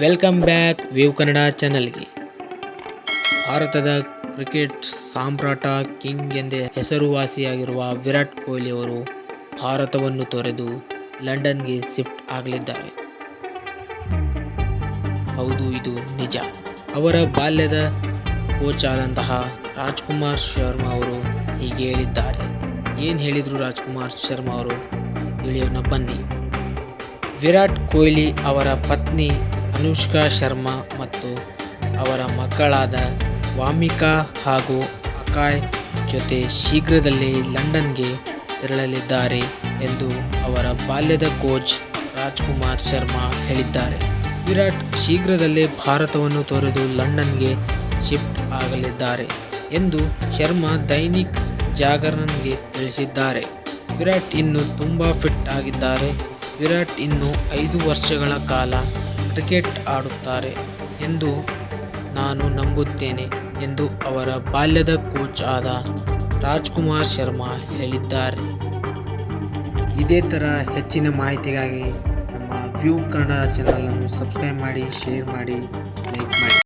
Welcome back wave Kannada ಚಾನಲ್ಗೆ. ಭಾರತದ cricket ಸಾಮ್ರಾಟ king ಎಂದೇ ಹೆಸರುವಾಸಿಯಾಗಿರುವ ವಿರಾಟ್ ಕೊಹ್ಲಿ ಅವರು ಭಾರತವನ್ನು ತೊರೆದು ಲಂಡನ್ಗೆ ಶಿಫ್ಟ್ ಆಗಲಿದ್ದಾರೆ. ಹೌದು, ಇದು ನಿಜ. ಅವರ ಬಾಲ್ಯದ ಕೋಚ್ ಆದಂತಹ ರಾಜ್ಕುಮಾರ್ ಶರ್ಮಾ ಅವರು ಹೀಗೆ ಹೇಳಿದ್ದಾರೆ. ಏನು ಹೇಳಿದರು ರಾಜ್ಕುಮಾರ್ ಶರ್ಮಾ ಅವರು? ತಿಳಿಯೋಣ ಬನ್ನಿ. ವಿರಾಟ್ ಕೊಹ್ಲಿ ಅವರ ಪತ್ನಿ ಅನುಷ್ಕಾ ಶರ್ಮಾ ಮತ್ತು ಅವರ ಮಕ್ಕಳಾದ ವಾಮಿಕಾ ಹಾಗೂ ಅಕಾಯ್ ಜೊತೆ ಶೀಘ್ರದಲ್ಲೇ ಲಂಡನ್ಗೆ ತೆರಳಲಿದ್ದಾರೆ ಎಂದು ಅವರ ಬಾಲ್ಯದ ಕೋಚ್ ರಾಜ್ಕುಮಾರ್ ಶರ್ಮಾ ಹೇಳಿದ್ದಾರೆ. ವಿರಾಟ್ ಶೀಘ್ರದಲ್ಲೇ ಭಾರತವನ್ನು ತೊರೆದು ಲಂಡನ್ಗೆ ಶಿಫ್ಟ್ ಆಗಲಿದ್ದಾರೆ ಎಂದು ಶರ್ಮಾ ದೈನಿಕ್ ಜಾಗರನ್ಗೆ ತಿಳಿಸಿದ್ದಾರೆ. ವಿರಾಟ್ ಇನ್ನು ತುಂಬ ಫಿಟ್ ಆಗಿದ್ದಾರೆ. ವಿರಾಟ್ ಇನ್ನು ಐದು ವರ್ಷಗಳ ಕಾಲ ಕ್ರಿಕೆಟ್ ಆಡುತ್ತಾರೆ ಎಂದು ನಾನು ನಂಬುತ್ತೇನೆ ಎಂದು ಅವರ ಬಾಲ್ಯದ ಕೋಚ್ ಆದ ರಾಜ್ಕುಮಾರ್ ಶರ್ಮಾ ಹೇಳಿದ್ದಾರೆ. ಇದೇ ಥರ ಹೆಚ್ಚಿನ ಮಾಹಿತಿಗಾಗಿ ನಮ್ಮ ವ್ಯೂ ಕನ್ನಡ ಚಾನಲನ್ನು ಸಬ್ಸ್ಕ್ರೈಬ್ ಮಾಡಿ ಶೇರ್ ಮಾಡಿ ಲೈಕ್ ಮಾಡಿ.